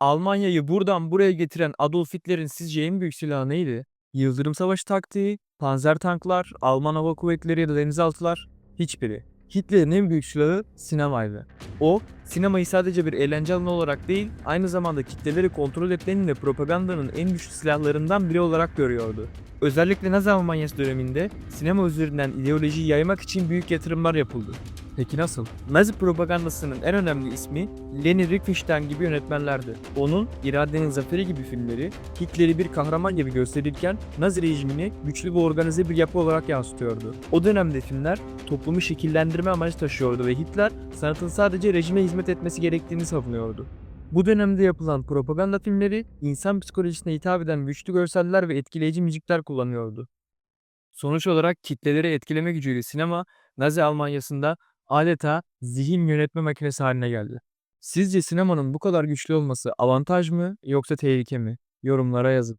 Almanya'yı buradan buraya getiren Adolf Hitler'in sizce en büyük silahı neydi? Yıldırım Savaşı taktiği, panzer tanklar, Alman hava kuvvetleri ya da denizaltılar? Hiçbiri. Hitler'in en büyük silahı sinemaydı. O, sinemayı sadece bir eğlence alanı olarak değil, aynı zamanda kitleleri kontrol etmenin ve propagandanın en güçlü silahlarından biri olarak görüyordu. Özellikle Nazi Almanyası döneminde sinema üzerinden ideolojiyi yaymak için büyük yatırımlar yapıldı. Peki nasıl? Nazi propagandasının en önemli ismi Leni Riefenstahl gibi yönetmenlerdi. Onun İradenin Zaferi gibi filmleri Hitler'i bir kahraman gibi gösterirken Nazi rejimini güçlü ve organize bir yapı olarak yansıtıyordu. O dönemde filmler toplumu şekillendirme amacı taşıyordu ve Hitler sanatın sadece rejime hizmet etmesi gerektiğini savunuyordu. Bu dönemde yapılan propaganda filmleri insan psikolojisine hitap eden güçlü görseller ve etkileyici müzikler kullanıyordu. Sonuç olarak kitleleri etkileme gücüyle sinema Nazi Almanyası'nda adeta zihin yönetme makinesi haline geldi. Sizce sinemanın bu kadar güçlü olması avantaj mı yoksa tehlike mi? Yorumlara yazın.